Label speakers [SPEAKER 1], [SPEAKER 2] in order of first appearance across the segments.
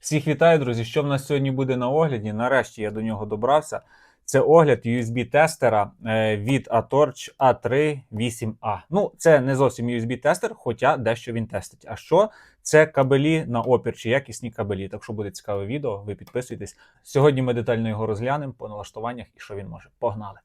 [SPEAKER 1] Всіх вітаю, друзі! Що в нас сьогодні буде на огляді? Нарешті я до нього добрався. Це огляд USB-тестера е, від Atorch A3 8A. Ну, це не зовсім USB-тестер, хоча дещо він тестить. А що? Це кабелі на опір чи якісні кабелі. Так що буде цікаве відео, ви підписуйтесь. Сьогодні ми детально його розглянемо по налаштуваннях і що він може. Погнали!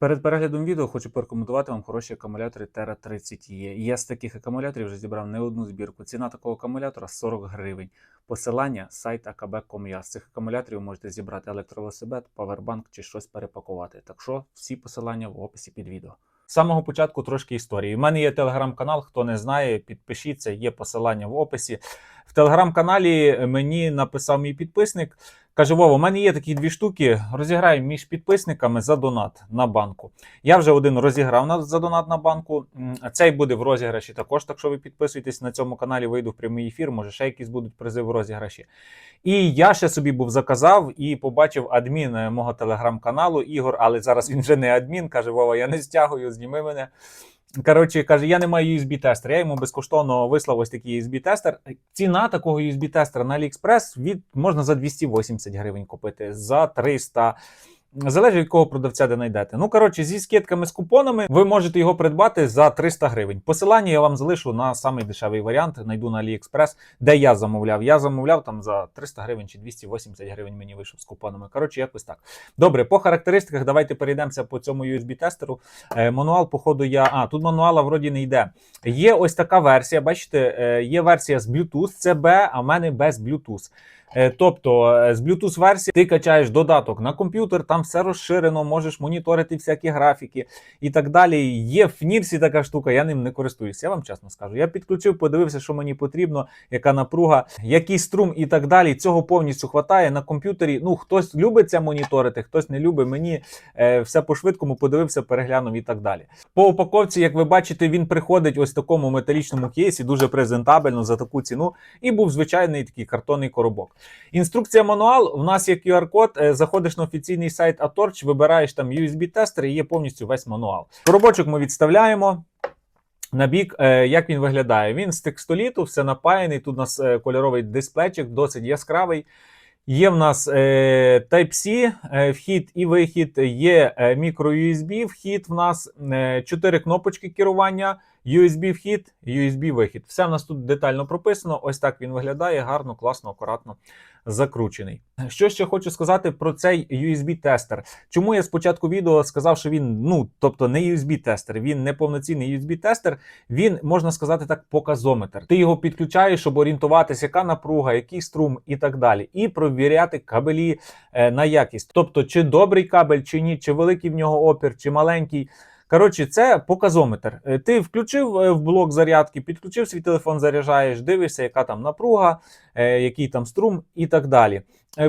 [SPEAKER 1] Перед переглядом відео хочу порекомендувати вам хороші акумулятори Terra 30 є. Я з таких акумуляторів вже зібрав не одну збірку. Ціна такого акумулятора 40 гривень. Посилання сайт akb.com.ua. З цих акумуляторів можете зібрати електровелосипед, павербанк чи щось перепакувати. Так що всі посилання в описі під відео. З самого початку трошки історії. У мене є телеграм-канал, хто не знає, підпишіться, є посилання в описі. В телеграм-каналі мені написав мій підписник. Каже, Вова, у мене є такі дві штуки. Розіграю між підписниками за донат на банку. Я вже один розіграв за донат на банку. Цей буде в розіграші також. Так що ви підписуйтесь на цьому каналі, вийду в прямий ефір. Може, ще якісь будуть призи в розіграші. І я ще собі був заказав і побачив адмін е, мого телеграм-каналу Ігор, але зараз він вже не адмін. каже: Вова, я не стягую, зніми мене. Коротше, каже, я не маю USB-тестер. Я йому безкоштовно вислав ось такий USB-тестер. Ціна такого USB-тестера на AliExpress від можна за 280 гривень купити, за 300. Залежить від кого продавця де знайдете. Ну, коротше, зі скидками з купонами ви можете його придбати за 300 гривень. Посилання я вам залишу на самий дешевий варіант. Найду на AliExpress, де я замовляв. Я замовляв там за 300 гривень чи 280 гривень мені вийшов з купонами. Коротше, якось так. Добре, по характеристиках давайте перейдемося по цьому USB-тестеру. Е, мануал, походу, я. А, тут мануала вроді не йде. Є ось така версія. Бачите, е, є версія з Bluetooth, це B, а в мене без Bluetooth. Е, Тобто е, з Bluetooth версії ти качаєш додаток на комп'ютер, там все розширено, можеш моніторити всякі графіки і так далі. Є в Нірсі така штука, я ним не користуюся. Я вам чесно скажу. Я підключив, подивився, що мені потрібно, яка напруга, який струм і так далі. Цього повністю хватає на комп'ютері. Ну хтось любить це моніторити, хтось не любить. Мені е, все по швидкому подивився, переглянув і так далі. По упаковці, як ви бачите, він приходить ось в такому металічному кейсі, дуже презентабельно за таку ціну. І був звичайний такий картонний коробок. Інструкція мануал. В нас є QR-код. е, Заходиш на офіційний сайт Atorch, вибираєш там USB-тестер і є повністю весь мануал. Коробочок ми відставляємо. На бік, е, як він виглядає? Він з текстоліту, все напаяний. Тут у нас е, кольоровий дисплейчик, досить яскравий. Є в нас Type-C вхід і вихід, є е, micro-USB вхід. В нас е, 4 кнопочки керування, USB вхід, USB вихід. Все в нас тут детально прописано. Ось так він виглядає, гарно, класно, акуратно закручений. Що ще хочу сказати про цей USB-тестер? Чому я спочатку відео сказав, що він, ну тобто не USB-тестер, він не повноцінний USB-тестер, він можна сказати так, показометр. Ти його підключаєш, щоб орієнтуватися, яка напруга, який струм і так далі, і провіряти кабелі е, на якість. Тобто, чи добрий кабель, чи ні, чи великий в нього опір, чи маленький. Коротше, це показометр. Е, Ти включив е, в блок зарядки, підключив свій телефон, заряджаєш, дивишся, яка там напруга, е, який там струм і так далі.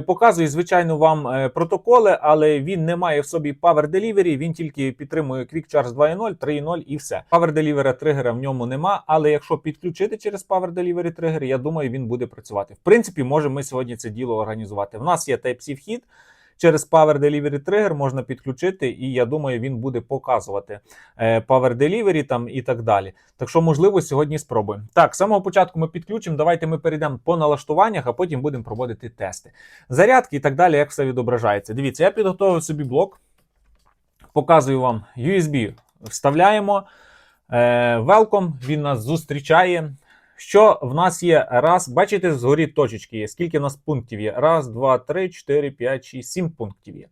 [SPEAKER 1] Показує, звичайно, вам протоколи, але він не має в собі Power Delivery, він тільки підтримує Quick Charge 2.0, 3.0 і все. Power Delivery тригера в ньому нема, але якщо підключити через Power Delivery тригер, я думаю, він буде працювати. В принципі, можемо ми сьогодні це діло організувати. В нас є Type-C вхід. Через Power Delivery Trigger можна підключити, і я думаю, він буде показувати е, Power Delivery там і так далі. Так що, можливо, сьогодні спробуємо. Так, з самого початку ми підключимо. Давайте ми перейдемо по налаштуваннях, а потім будемо проводити тести. Зарядки і так далі, як все відображається. Дивіться, я підготував собі блок, показую вам USB. Вставляємо. Е, Welcome, він нас зустрічає. Що в нас є? Раз, бачите, згорі точечки є. Скільки в нас пунктів є? Раз, два, три, чотири, п'ять, шість, сім пунктів є.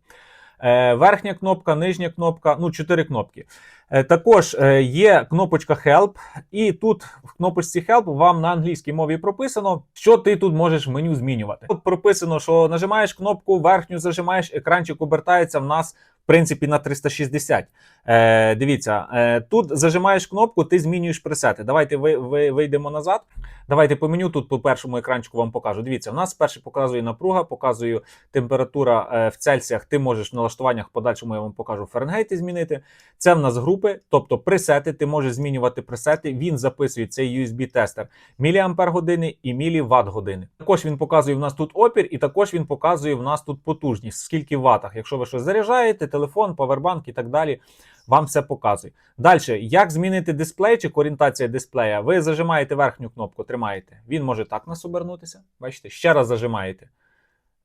[SPEAKER 1] Е, верхня кнопка, нижня кнопка, ну, чотири кнопки. Е, також е, є кнопочка Help, і тут в кнопочці Help вам на англійській мові прописано, що ти тут можеш в меню змінювати. Тут прописано, що нажимаєш кнопку верхню, зажимаєш, екранчик обертається в нас. Принципі, на 360. Е, дивіться, е, тут зажимаєш кнопку, ти змінюєш пресети. Давайте ви, ви, вийдемо назад. Давайте по меню тут по першому екранчику вам покажу. Дивіться, в нас перше показує напруга, показує температура е, в Цельсіях. Ти можеш в налаштуваннях в подальшому я вам покажу Фаренгейти змінити. Це в нас групи, тобто пресети. Ти можеш змінювати пресети. Він записує цей USB-тестер міліампер години і міліватт години. Також він показує в нас тут опір, і також він показує в нас тут потужність, скільки в ватах. Якщо ви щось заряджаєте, телефон, павербанк і так далі. вам все показує. Далі, як змінити дисплейчик, орієнтація дисплея? Ви зажимаєте верхню кнопку, тримаєте. Він може так нас обернутися. Бачите, ще раз зажимаєте.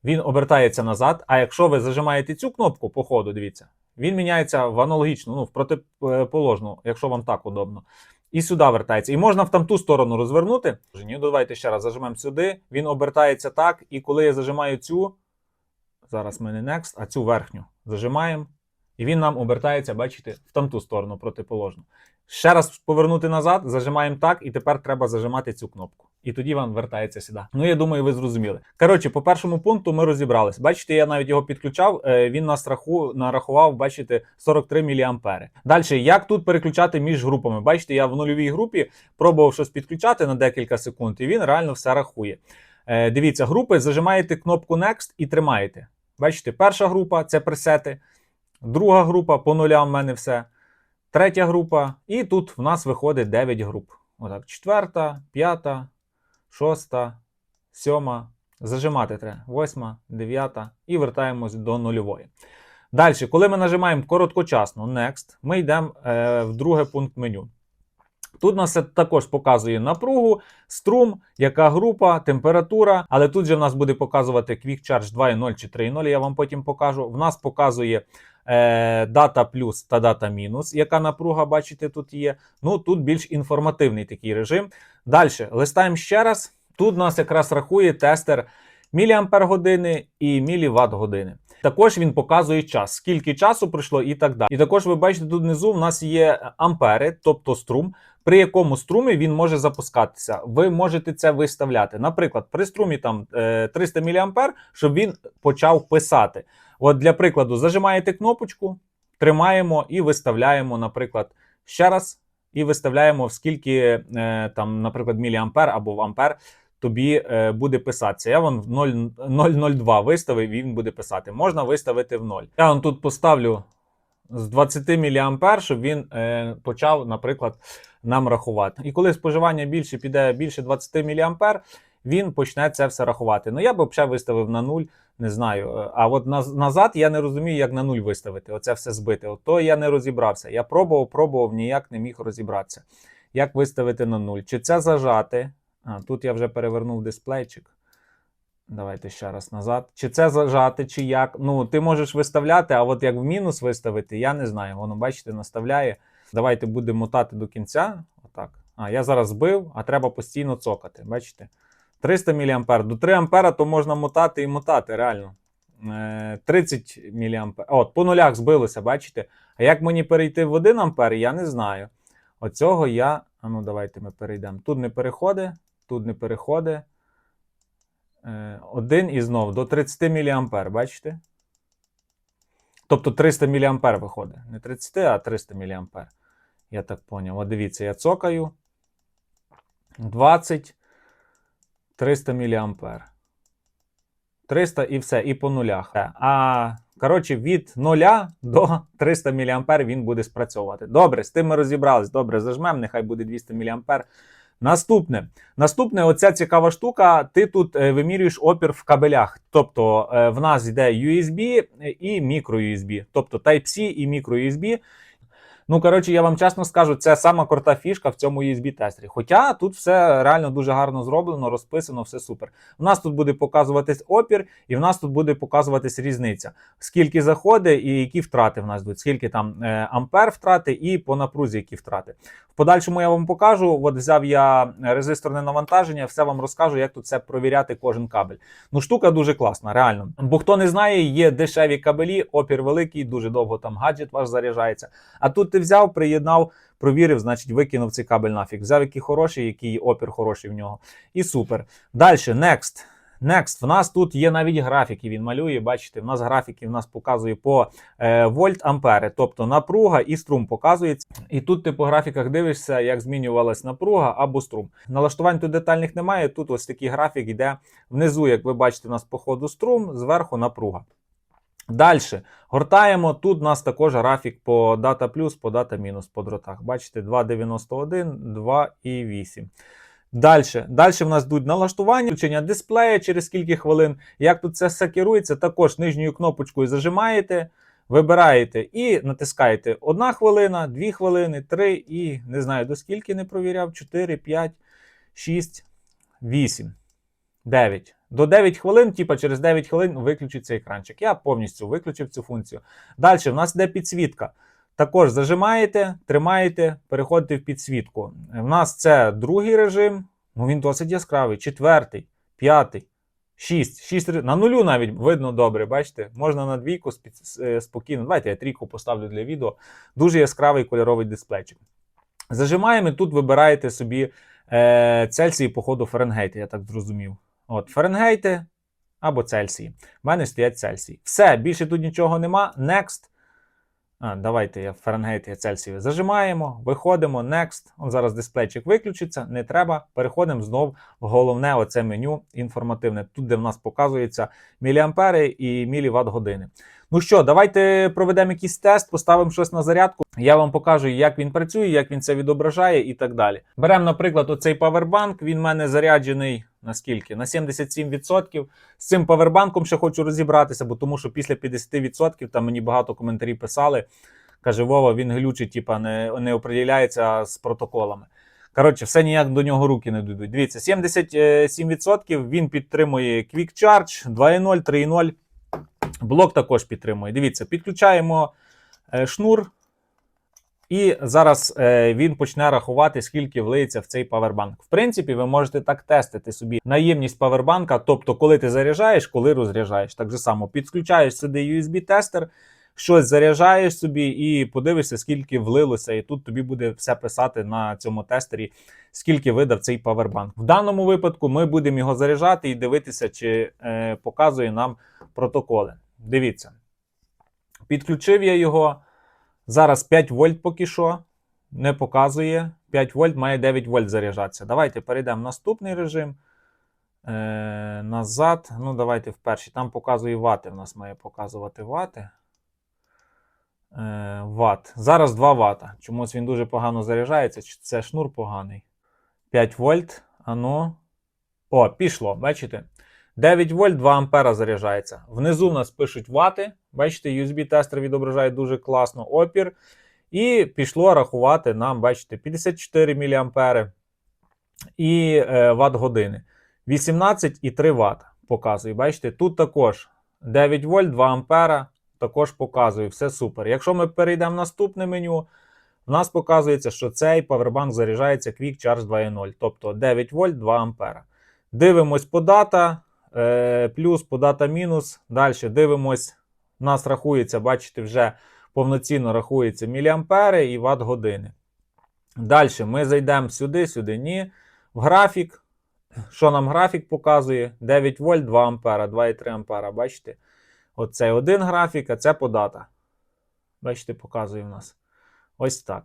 [SPEAKER 1] Він обертається назад. А якщо ви зажимаєте цю кнопку по ходу, дивіться, він міняється в аналогічну, ну, в протиположну, якщо вам так удобно. І сюди вертається. І можна в там ту сторону розвернути. Ні, давайте ще раз зажимемо сюди. Він обертається так. І коли я зажимаю цю, зараз в мене next, а цю верхню зажимаємо. І він нам обертається, бачите, в там ту сторону протиположну. Ще раз повернути назад, зажимаємо так, і тепер треба зажимати цю кнопку. І тоді вам вертається сюди. Ну, я думаю, ви зрозуміли. Коротше, по першому пункту ми розібрались. Бачите, я навіть його підключав. е, Він нас раху, нарахував, бачите, 43 мА. Далі, як тут переключати між групами? Бачите, я в нульовій групі пробував щось підключати на декілька секунд, і він реально все рахує. Е, Дивіться, групи зажимаєте кнопку Next і тримаєте. Бачите, перша група це пресети, друга група по нулям в мене все. Третя група, і тут в нас виходить 9 груп. Отак, четверта, п'ята, шоста, сьома. Зажимати треба. Восьма, дев'ята і вертаємось до нульової. Далі, коли ми нажимаємо короткочасно Next, ми йдемо е, в другий пункт меню. Тут нас також показує напругу, струм, яка група, температура. Але тут же в нас буде показувати Quick Charge 2.0 чи 3.0, я вам потім покажу. В нас показує е, дата плюс та дата мінус, яка напруга, бачите, тут є. Ну тут більш інформативний такий режим. Далі листаємо ще раз. Тут нас якраз рахує тестер міліампер години і міліватт години. Також він показує час, скільки часу пройшло і так далі. І також ви бачите, тут внизу в нас є ампери, тобто струм, при якому струмі він може запускатися. Ви можете це виставляти. Наприклад, при струмі там е, 300 мА, щоб він почав писати. От для прикладу, зажимаєте кнопочку, тримаємо і виставляємо, наприклад, ще раз, і виставляємо, скільки е, там, наприклад, міліампер або в ампер тобі е, буде писатися. Я вон в 0,02 виставив, і він буде писати. Можна виставити в 0. Я вон тут поставлю з 20 мА, щоб він е, почав, наприклад, нам рахувати. І коли споживання більше піде більше 20 мА, він почне це все рахувати. Ну я б взагалі виставив на 0, не знаю. Е, А от наз- назад я не розумію, як на 0 виставити. Оце все збити. От то я не розібрався. Я пробував, пробував, ніяк не міг розібратися. Як виставити на 0? Чи це зажати? А, тут я вже перевернув дисплейчик. Давайте ще раз назад. Чи це зажати, чи як. Ну, ти можеш виставляти, а от як в мінус виставити, я не знаю. Воно, бачите, наставляє. Давайте будемо мотати до кінця. Отак. А, я зараз збив, а треба постійно цокати. Бачите? 300 мА. До 3 А то можна мотати і мотати, реально. Е, 30 мА. От, по нулях збилося, бачите? А як мені перейти в 1 А, я не знаю. Оцього я. А ну, давайте ми перейдемо. Тут не переходить, тут не переходить. Е, Один і знов до 30 мА, бачите? Тобто 300 мА виходить. Не 30, а 300 мА. Я так поняв. От дивіться, я цокаю. 20, 300 мА. 300 і все, і по нулях. А коротше, від 0 до 300 мА він буде спрацьовувати. Добре, з тим ми розібрались. Добре, зажмемо, нехай буде 200 мА. Наступне, наступне, оця цікава штука. Ти тут е, вимірюєш опір в кабелях. Тобто е, в нас йде USB і мікро USB, тобто Type-C і microUSB. Ну, коротше, я вам чесно скажу, це сама крута фішка в цьому USB-тестері. Хоча тут все реально дуже гарно зроблено, розписано, все супер. У нас тут буде показуватись опір, і в нас тут буде показуватись різниця. Скільки заходить і які втрати в нас будуть, скільки там е, ампер втрати і по напрузі, які втрати. В подальшому я вам покажу. От взяв я резисторне навантаження, все вам розкажу, як тут це провіряти кожен кабель. Ну, штука дуже класна, реально. Бо хто не знає, є дешеві кабелі, опір великий, дуже довго там гаджет ваш заряджається. А тут ти взяв, приєднав, провірив, значить викинув цей кабель нафіг. Взяв який хороший, який опір хороший в нього. І супер. Далі, next. Next, в нас тут є навіть графіки. Він малює. Бачите, в нас графіки в нас показує по е, вольт ампери, тобто напруга і струм показується. І тут ти по графіках дивишся, як змінювалась напруга або струм. Налаштувань тут детальних немає. Тут ось такий графік йде внизу, як ви бачите, у нас по ходу струм, зверху напруга. Далі гортаємо. Тут у нас також графік по дата плюс, по дата мінус по дротах. Бачите, 2,91, 2,8. Далі, далі в нас йдуть налаштування, включення дисплея через кілька хвилин. Як тут це все керується, також нижньою кнопочкою зажимаєте. Вибираєте і натискаєте 1 хвилина, 2 хвилини, 3 і не знаю до скільки не провіряв. 4, 5, 6, 8, 9. До 9 хвилин, типа через 9 хвилин виключиться екранчик. Я повністю виключив цю функцію. Далі в нас йде підсвітка. Також зажимаєте, тримаєте, переходите в підсвітку. У нас це другий режим, ну він досить яскравий. Четвертий, п'ятий, шість. Шість на нулю навіть видно добре, бачите? Можна на двійку е, спокійно. Давайте я трійку поставлю для відео. Дуже яскравий кольоровий дисплейчик. Зажимаємо, і тут вибираєте собі е, Цельсії по ходу Фаренгейта, я так зрозумів. От, Фаренгейти або Цельсії. У мене стоять Цельсії. Все, більше тут нічого нема. Next. А, давайте я Фаренгейт і Цельсію зажимаємо, виходимо, Next. Он зараз дисплейчик виключиться, не треба. Переходимо знов в головне оце меню інформативне, тут, де в нас показується міліампери і міліватт години. Ну що, давайте проведемо якийсь тест, поставимо щось на зарядку. Я вам покажу, як він працює, як він це відображає і так далі. Беремо, наприклад, оцей павербанк. Він в мене заряджений на скільки? На 77%. З цим павербанком ще хочу розібратися, бо тому що після 50% там мені багато коментарів писали. Каже, Вова, він глючить, типа не, не оприділяється з протоколами. Коротше, все ніяк до нього руки не дійдуть. Дивіться, 77% він підтримує Quick Charge 2.0, 3.0. Блок також підтримує. Дивіться, підключаємо е, шнур. І зараз е, він почне рахувати, скільки влиється в цей павербанк. В принципі, ви можете так тестити собі наємність павербанка, тобто, коли ти заряджаєш, коли розряджаєш. Так же само підключаєш сюди USB-тестер, щось заряджаєш собі і подивишся, скільки влилося. І тут тобі буде все писати на цьому тестері, скільки видав цей павербанк. В даному випадку ми будемо його заряджати і дивитися, чи е, показує нам протоколи. Дивіться. Підключив я його. Зараз 5 вольт поки що не показує. 5 вольт має 9 вольт заряджатися. Давайте перейдемо в наступний режим. Е, назад. Ну, давайте в перший. Там показує вати. В нас має показувати вати. Е, ват. Зараз 2 вата. Чомусь він дуже погано заряджається. Чи це шнур поганий? 5 вольт. Ану. О, пішло. Бачите? 9 вольт 2 ампера заряджається. Внизу в нас пишуть вати. Бачите, USB-тестер відображає дуже класно опір. І пішло рахувати нам, бачите, 54 мА і е, ватт години. 18,3 Вт показує. Бачите, тут також 9 вольт 2 ампера також показує. Все супер. Якщо ми перейдемо в наступне меню, в нас показується, що цей павербанк заряджається Quick Charge 2.0, тобто 9 вольт 2 ампера. Дивимось по дата, е, плюс по дата мінус. Далі дивимось. У нас рахується, бачите, вже повноцінно рахується міліампери і ватт години. Далі ми зайдемо сюди, сюди ні. В графік. Що нам графік показує? 9 вольт, 2 ампера, 2,3 ампера. Бачите? Оце один графік, а це по дата. Бачите, показує в нас. Ось так.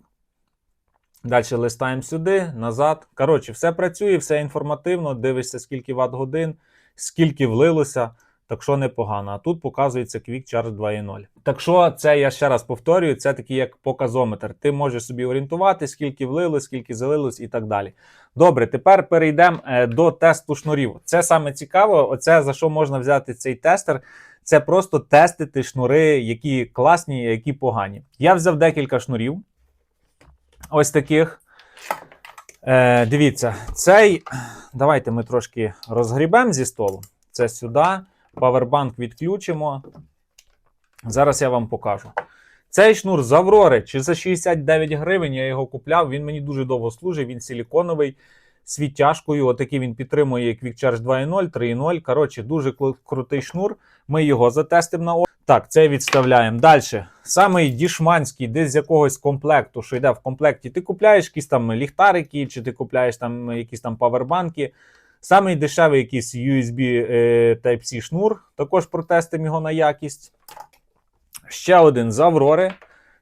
[SPEAKER 1] Далі листаємо сюди, назад. Коротше, все працює, все інформативно. Дивишся, скільки ватт годин, скільки влилося. Так що непогано. А тут показується Quick Charge 2.0. Так що це я ще раз повторюю, це такий як показометр. Ти можеш собі орієнтувати, скільки влилось, скільки залилось і так далі. Добре, тепер перейдемо е, до тесту шнурів. Це саме цікаво. Оце за що можна взяти цей тестер. Це просто тестити шнури, які класні, які погані. Я взяв декілька шнурів. Ось таких. Е, дивіться, цей. Давайте ми трошки розгрібемо зі столу. Це сюди. Павербанк відключимо. Зараз я вам покажу. Цей шнур з Аврори, чи за 69 гривень я його купляв. Він мені дуже довго служить, він силіконовий, з відтяжкою. Отакий він підтримує Quick Charge 2.0, 3.0. Коротше, дуже крутий шнур. Ми його затестимо на. Так, це відставляємо. Далі. Самий дішманський, десь з якогось комплекту, що йде в комплекті. Ти купляєш якісь там ліхтарики, чи ти купляєш там якісь там павербанки. Самий дешевий якийсь USB е, Type-C шнур. Також протестимо його на якість. Ще один з Аврори.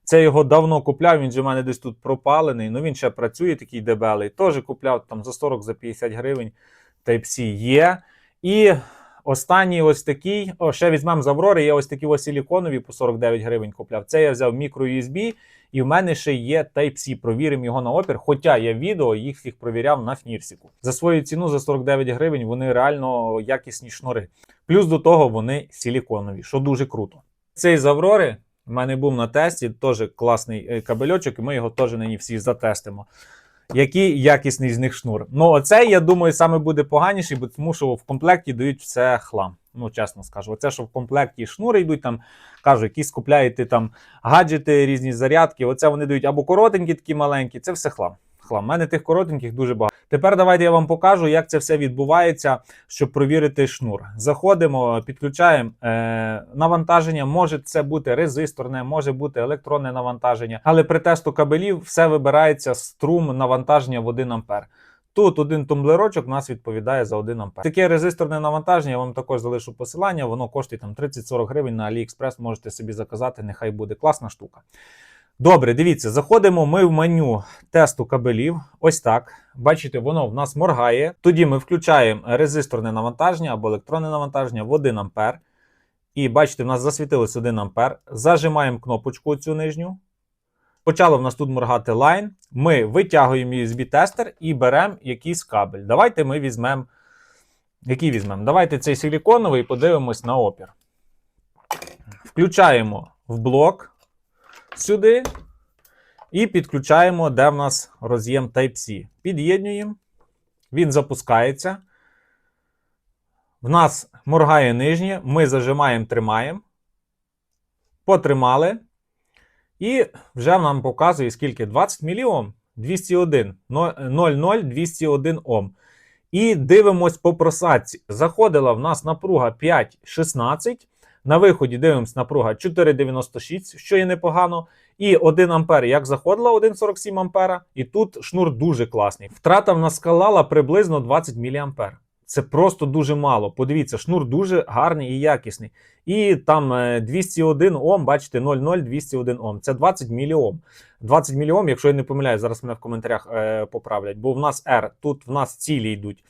[SPEAKER 1] Це його давно купляв, він же в мене десь тут пропалений. Ну він ще працює, такий дебелий. Теж купляв там за 40 за 50 гривень. Type-C є. І останній ось такий. О, ще візьмемо з Аврори. Є ось такі ось силіконові по 49 гривень купляв. Це я взяв мікро USB. І в мене ще є Type-C. Провіримо його на опір. Хоча я відео їх всіх провіряв на Фнірсіку. За свою ціну за 49 гривень вони реально якісні шнури. Плюс до того вони силіконові, що дуже круто. Цей з Аврори У мене був на тесті, теж класний е, кабельочок, і ми його теж нині всі затестимо. Який якісний з них шнур. Ну, оцей, я думаю, саме буде поганіший, бо тому що в комплекті дають все хлам. Ну, чесно скажу. Оце, що в комплекті шнури йдуть, там кажу, якісь купляєте там гаджети, різні зарядки. Оце вони дають або коротенькі, такі маленькі. Це все хлам. Хлам. У мене тих коротеньких дуже багато. Тепер давайте я вам покажу, як це все відбувається, щоб провірити шнур. Заходимо, підключаємо е, навантаження. Може це бути резисторне, може бути електронне навантаження, але при тесту кабелів все вибирається струм навантаження в 1 ампер. Тут один тумблерочок нас відповідає за 1 ампер. Таке резисторне навантаження, я вам також залишу посилання, воно коштує там 30-40 гривень на AliExpress, можете собі заказати, нехай буде класна штука. Добре, дивіться, заходимо ми в меню тесту кабелів. Ось так. Бачите, воно в нас моргає. Тоді ми включаємо резисторне навантаження або електронне навантаження в 1 ампер. І бачите, в нас засвітилось 1 ампер. Зажимаємо кнопочку цю нижню. Почало в нас тут моргати лайн. Ми витягуємо USB-тестер і беремо якийсь кабель. Давайте ми візьмемо. Який візьмемо? Давайте цей силіконовий і подивимось на опір. Включаємо в блок сюди. І підключаємо, де в нас роз'єм Type-C. Під'єднуємо. Він запускається. В нас моргає нижнє. Ми зажимаємо, тримаємо. Потримали. І вже нам показує скільки? 20 мільйом. 201. 0,0201 Ом. І дивимось по просадці. Заходила в нас напруга 5,16. На виході дивимось напруга 4,96, що є непогано. І 1 ампер, як заходила 1,47 ампера, і тут шнур дуже класний. Втрата в нас скалала приблизно 20 мА. Це просто дуже мало. Подивіться, шнур дуже гарний і якісний. І там е, 201 Ом, бачите, 0,0201 Ом. Це 20 мільйом. 20 мільйом, якщо я не помиляю, зараз мене в коментарях е, поправлять, бо в нас R, тут в нас цілі йдуть.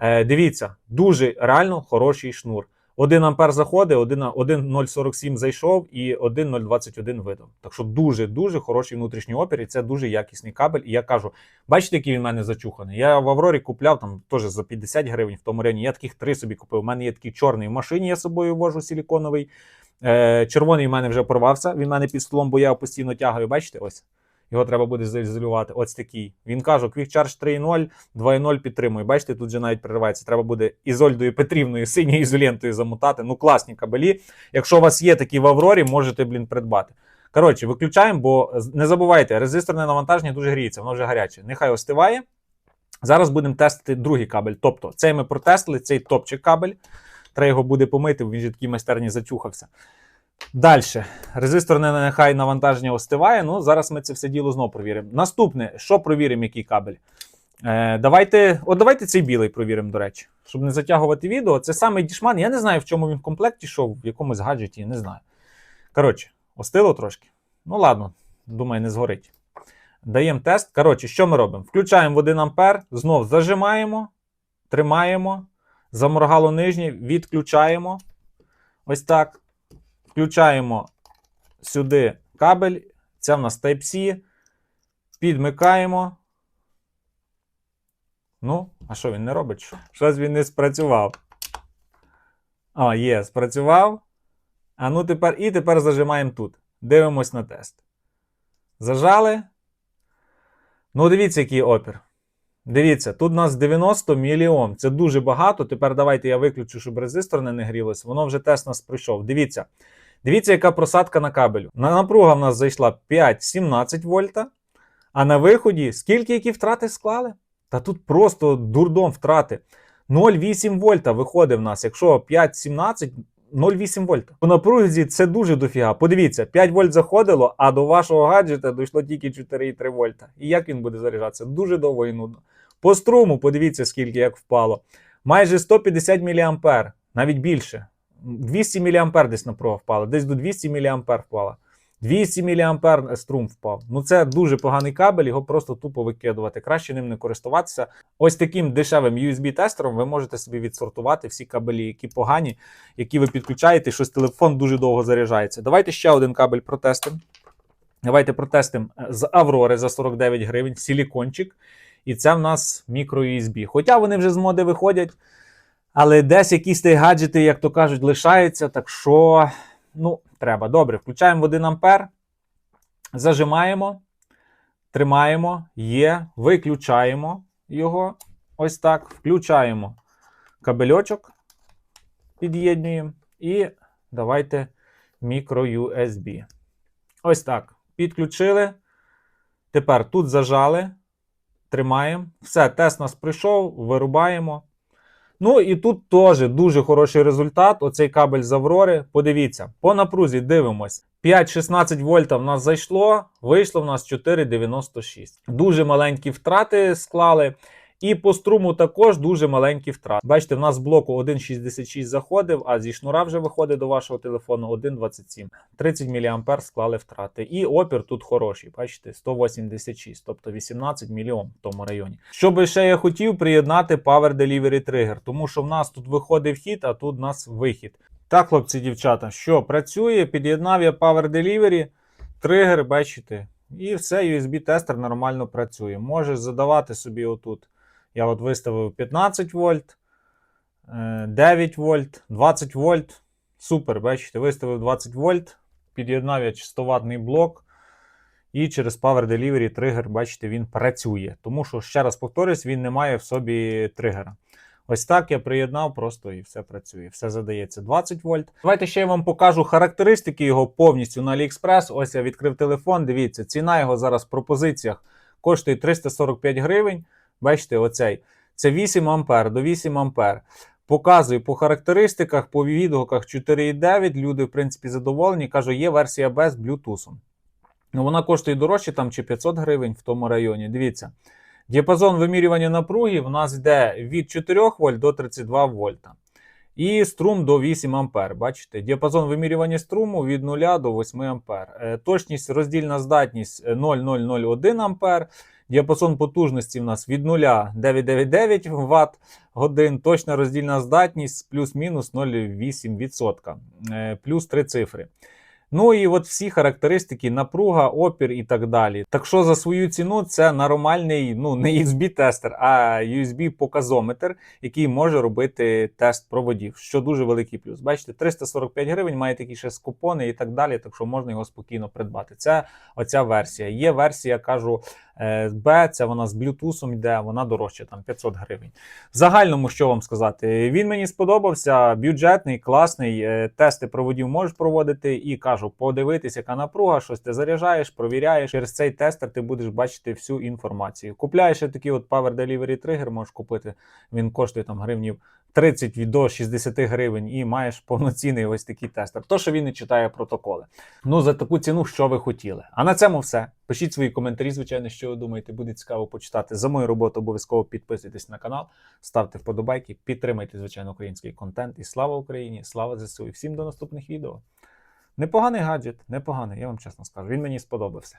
[SPEAKER 1] Е, дивіться, дуже реально хороший шнур. 1 ампер заходить, 1,047 зайшов і 1,021 видав. Так що дуже-дуже хороший внутрішній опір, і це дуже якісний кабель. І я кажу, бачите, який він в мене зачуханий? Я в Аврорі купляв там теж за 50 гривень в тому районі. Я таких три собі купив. У мене є такий чорний в машині, я собою вожу силіконовий. Е, червоний в мене вже порвався. Він в мене під столом, бо я його постійно тягаю. Бачите, ось. Його треба буде заізолювати. Ось такий. Він каже, Quick Charge 3.0, 2.0 підтримує. Бачите, тут же навіть переривається. Треба буде Ізольдою Петрівною синьою ізолентою замотати. Ну, класні кабелі. Якщо у вас є такі в Аврорі, можете, блін, придбати. Коротше, виключаємо, бо не забувайте, резисторне навантаження дуже гріється, воно вже гаряче. Нехай остиває. Зараз будемо тестити другий кабель. Тобто, цей ми протестили, цей топчик кабель. Треба його буде помити, він же такій майстерні зачухався. Далі. Резисторне нехай навантаження остиває. Ну, зараз ми це все діло знову провіримо. Наступне, що провіримо, який кабель? Е, давайте, от давайте цей білий провіримо, до речі, щоб не затягувати відео. Це саме дішман. Я не знаю, в чому він в комплекті йшов, в якомусь гаджеті, не знаю. Коротше, остило трошки. Ну, ладно, думаю, не згорить. Даємо тест. Коротше, що ми робимо? Включаємо в 1 ампер, знов зажимаємо, тримаємо, заморгало нижнє, відключаємо. Ось так. Включаємо сюди кабель. Це в нас Type-C. Підмикаємо. Ну, а що він не робить? Що? Щось він не спрацював. А, є, спрацював. А ну тепер і тепер зажимаємо тут. Дивимось на тест. Зажали. Ну, дивіться, який опір. Дивіться, тут у нас 90 мільйом. Це дуже багато. Тепер давайте я виключу, щоб резистор не грілось. Воно вже тест нас пройшов. Дивіться. Дивіться, яка просадка на кабелю. На напруга в нас зайшла 5,17 вольта. А на виході скільки які втрати склали? Та тут просто дурдом втрати. 0,8 вольта виходить в нас. Якщо 5,17, 0,8 вольта. По напрузі це дуже дофіга. Подивіться, 5 вольт заходило, а до вашого гаджета дійшло тільки 4,3 вольта. І як він буде заряджатися? Дуже довго і нудно. По струму, подивіться, скільки як впало. Майже 150 мА, навіть більше. 200 мА десь напруга впала, десь до 200 мА впала. 200 мА струм впав. Ну це дуже поганий кабель, його просто тупо викидувати. Краще ним не користуватися. Ось таким дешевим USB-тестером ви можете собі відсортувати всі кабелі, які погані, які ви підключаєте, щось телефон дуже довго заряджається. Давайте ще один кабель протестимо. Давайте протестимо з Аврори за 49 гривень, силікончик. І це в нас мікро-USB. Хоча вони вже з моди виходять. Але десь якісь ті гаджети, як то кажуть, лишаються. Так що Ну, треба. Добре, включаємо в 1 ампер. Зажимаємо, тримаємо, є, виключаємо його. Ось так. Включаємо кабельочок, під'єднуємо. І давайте мікро USB. Ось так. Підключили. Тепер тут зажали, тримаємо. Все, тест нас прийшов, вирубаємо. Ну і тут теж дуже хороший результат. Оцей кабель з Аврори. Подивіться, по напрузі дивимось. 5-16 вольта в нас зайшло, вийшло в нас 4,96. Дуже маленькі втрати склали. І по струму також дуже маленькі втрати. Бачите, в нас з блоку 1,66 заходив, а зі шнура вже виходить до вашого телефону 1,27. 30 мА склали втрати. І опір тут хороший, бачите, 186, тобто 18 мільйон в тому районі. Що би ще я хотів приєднати Power Delivery Trigger, тому що в нас тут виходить вхід, а тут у нас вихід. Так, хлопці, дівчата, що працює, під'єднав я Power Delivery, тригер, бачите, і все, USB-тестер нормально працює. Можеш задавати собі отут. Я от виставив 15 вольт, е, 9 вольт, 20 вольт. Супер, бачите, виставив 20 вольт, під'єднав я 100 ватний блок. І через Power Delivery тригер, бачите, він працює. Тому що, ще раз повторюсь, він не має в собі тригера. Ось так я приєднав просто і все працює. Все задається 20 вольт. Давайте ще я вам покажу характеристики його повністю на AliExpress. Ось я відкрив телефон. Дивіться, ціна його зараз в пропозиціях коштує 345 гривень. Бачите, оцей. Це 8 ампер до 8 ампер. Показую по характеристиках, по відгуках 4,9. Люди, в принципі, задоволені. Кажу, є версія без Bluetooth. Ну, вона коштує дорожче, там чи 500 гривень в тому районі. Дивіться. Діапазон вимірювання напруги в нас йде від 4 вольт до 32 вольта. І струм до 8 ампер. Бачите, діапазон вимірювання струму від 0 до 8 ампер. Е, Точність, роздільна здатність е, 0,001 ампер. Діапазон потужності в нас від 0 999 Вт годин. Точна роздільна здатність плюс-мінус 0,8%. Е, Плюс 3 цифри. Ну і от всі характеристики, напруга, опір і так далі. Так що за свою ціну це нормальний, ну не USB-тестер, а USB-показометр, який може робити тест проводів, що дуже великий плюс. Бачите, 345 гривень, має такі ще з купони і так далі, так що можна його спокійно придбати. Це оця версія. Є версія, кажу, е, B, це вона з Bluetooth йде, вона дорожча, там 500 гривень. В загальному, що вам сказати, він мені сподобався, бюджетний, класний, е, тести проводів можеш проводити і кажу, подивитись, яка напруга, щось ти заряджаєш, провіряєш. Через цей тестер ти будеш бачити всю інформацію. Купляєш такий от Power Delivery Trigger, можеш купити. Він коштує там гривнів 30 до 60 гривень і маєш повноцінний ось такий тестер. То, що він не читає протоколи. Ну, за таку ціну, що ви хотіли. А на цьому все. Пишіть свої коментарі, звичайно, що ви думаєте, буде цікаво почитати. За мою роботу обов'язково підписуйтесь на канал, ставте вподобайки, підтримайте, звичайно, український контент. І слава Україні! Слава ЗСУ! І всім до наступних відео. Непоганий гаджет, непоганий, я вам чесно скажу. Він мені сподобався.